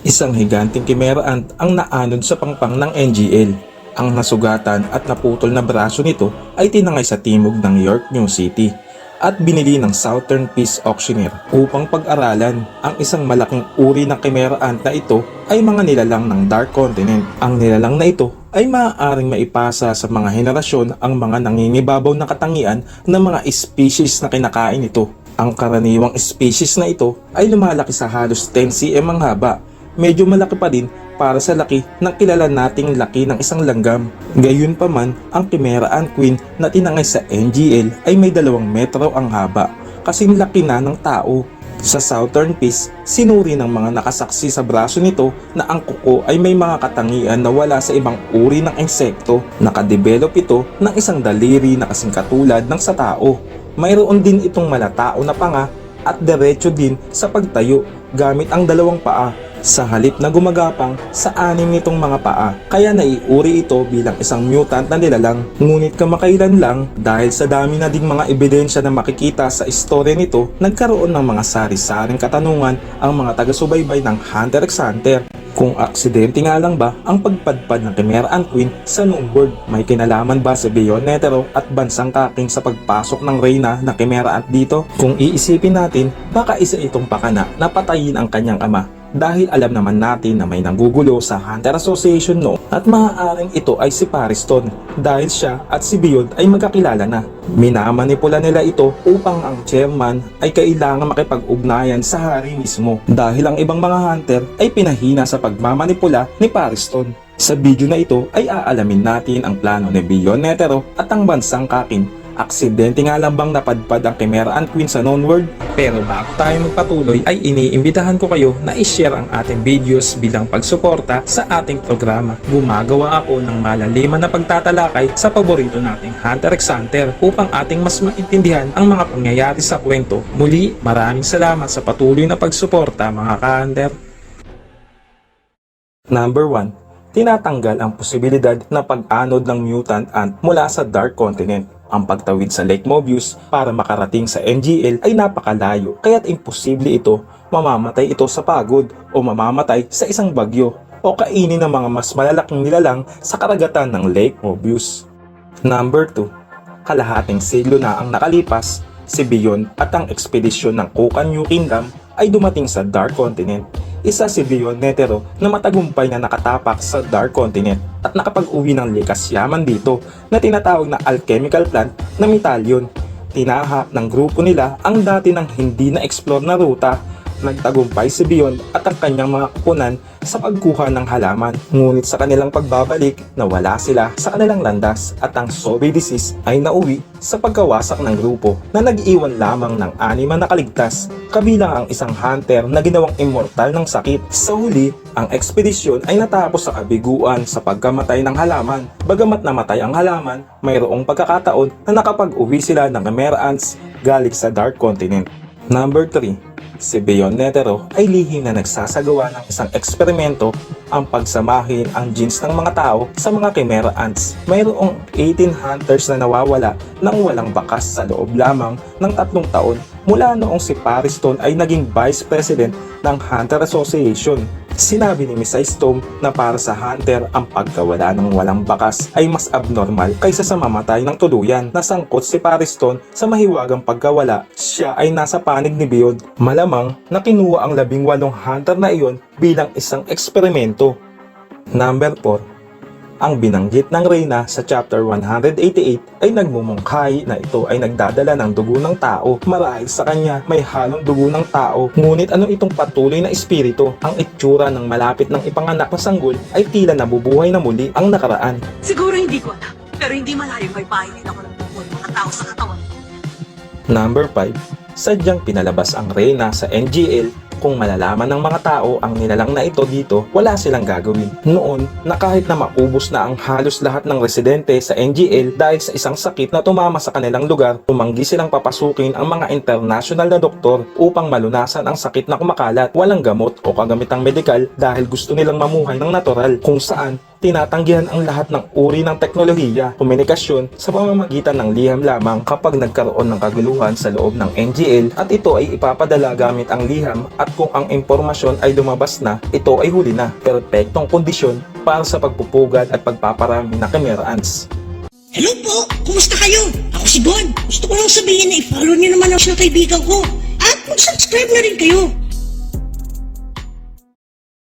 Isang higanting kimera ant ang naanod sa pangpang ng NGL. Ang nasugatan at naputol na braso nito ay tinangay sa timog ng York New City at binili ng Southern Peace Auctioneer upang pag-aralan ang isang malaking uri ng kimera ant na ito ay mga nilalang ng Dark Continent. Ang nilalang na ito ay maaaring maipasa sa mga henerasyon ang mga nangingibabaw na katangian ng mga species na kinakain ito. Ang karaniwang species na ito ay lumalaki sa halos 10 cm ang haba medyo malaki pa din para sa laki ng kilala nating laki ng isang langgam. Gayun pa man, ang Chimera Ant Queen na tinangay sa NGL ay may dalawang metro ang haba, kasing laki na ng tao. Sa Southern Peace, sinuri ng mga nakasaksi sa braso nito na ang kuko ay may mga katangian na wala sa ibang uri ng insekto. Nakadevelop ito ng isang daliri na kasing katulad ng sa tao. Mayroon din itong malatao na panga at diretso din sa pagtayo gamit ang dalawang paa sa halip na gumagapang sa anim nitong mga paa. Kaya naiuri ito bilang isang mutant na nilalang. Ngunit kamakailan lang dahil sa dami na ding mga ebidensya na makikita sa istorya nito, nagkaroon ng mga sari-saring katanungan ang mga taga-subaybay ng Hunter x Hunter. Kung aksidente nga lang ba ang pagpadpad ng Chimera Ant Queen sa world? May kinalaman ba si Beyond Netero at bansang kaking sa pagpasok ng Reyna na Chimera Ant dito? Kung iisipin natin, baka isa itong pakana na patayin ang kanyang ama dahil alam naman natin na may nanggugulo sa Hunter Association no at maaaring ito ay si Pariston dahil siya at si Beyond ay magkakilala na. Minamanipula nila ito upang ang chairman ay kailangan makipag-ugnayan sa hari mismo dahil ang ibang mga hunter ay pinahina sa pagmamanipula ni Pariston. Sa video na ito ay aalamin natin ang plano ni Beyond Netero at ang bansang kakin Aksidente nga lang bang napadpad ang Chimera Ant Queen sa known? Pero bago tayo magpatuloy ay iniimbitahan ko kayo na i-share ang ating videos bilang pagsuporta sa ating programa. Gumagawa ako ng malaliman na pagtatalakay sa paborito nating Hunter x Hunter upang ating mas maintindihan ang mga pangyayari sa kwento. Muli, maraming salamat sa patuloy na pagsuporta mga ka-Hunter. Number 1. Tinatanggal ang posibilidad na pag-anod ng mutant ant mula sa Dark Continent. Ang pagtawid sa Lake Mobius para makarating sa NGL ay napakalayo kaya't imposible ito mamamatay ito sa pagod o mamamatay sa isang bagyo o kainin ng mga mas malalaking nilalang sa karagatan ng Lake Mobius. Number 2. Kalahating siglo na ang nakalipas, si Beyond at ang ekspedisyon ng Kukan New Kingdom ay dumating sa Dark Continent isa si Leon Netero na matagumpay na nakatapak sa Dark Continent at nakapag-uwi ng likas yaman dito na tinatawag na alchemical plant na Metallion. Tinahak ng grupo nila ang dati ng hindi na-explore na ruta nagtagumpay si Beyond at ang kanyang mga kupunan sa pagkuha ng halaman. Ngunit sa kanilang pagbabalik, nawala sila sa kanilang landas at ang Sobe disease ay nauwi sa pagkawasak ng grupo na nag-iwan lamang ng anima na kaligtas kabilang ang isang hunter na ginawang immortal ng sakit. Sa huli, ang ekspedisyon ay natapos sa kabiguan sa pagkamatay ng halaman. Bagamat namatay ang halaman, mayroong pagkakataon na nakapag-uwi sila ng Chimera Ants galing sa Dark Continent. Number 3 si Beyond Netero ay lihim na nagsasagawa ng isang eksperimento ang pagsamahin ang genes ng mga tao sa mga chimera ants. Mayroong 18 hunters na nawawala nang walang bakas sa loob lamang ng tatlong taon mula noong si Pariston ay naging Vice President ng Hunter Association. Sinabi ni Miss Stone na para sa hunter ang pagkawala ng walang bakas ay mas abnormal kaysa sa mamatay ng tuluyan. Nasangkot si Pariston sa mahiwagang pagkawala. Siya ay nasa panig ni Beyond. Malamang na kinuha ang labing walong hunter na iyon bilang isang eksperimento. Number 4 ang binanggit ng Reyna sa chapter 188 ay nagmumungkahi na ito ay nagdadala ng dugo ng tao. Marahil sa kanya may halong dugo ng tao. Ngunit ano itong patuloy na espiritu? Ang itsura ng malapit ng ipanganak na sanggol ay tila nabubuhay na muli ang nakaraan. Siguro hindi ko alam. Pero hindi malayo may bahay din ako ng bukol mga tao sa katawan. Number 5. Sadyang pinalabas ang Reyna sa NGL kung malalaman ng mga tao ang nilalang na ito dito, wala silang gagawin. Noon, na kahit na maubos na ang halos lahat ng residente sa NGL dahil sa isang sakit na tumama sa kanilang lugar, tumanggi silang papasukin ang mga international na doktor upang malunasan ang sakit na kumakalat. Walang gamot o kagamitang medikal dahil gusto nilang mamuhay ng natural kung saan tinatanggihan ang lahat ng uri ng teknolohiya, komunikasyon sa pamamagitan ng liham lamang kapag nagkaroon ng kaguluhan sa loob ng NGL at ito ay ipapadala gamit ang liham at kung ang impormasyon ay lumabas na, ito ay huli na. Perpektong kondisyon para sa pagpupugad at pagpaparami ng kamerans. Hello po! Kumusta kayo? Ako si Bon. Gusto ko lang sabihin na i-follow niyo naman ang kaibigan ko. At mag-subscribe na rin kayo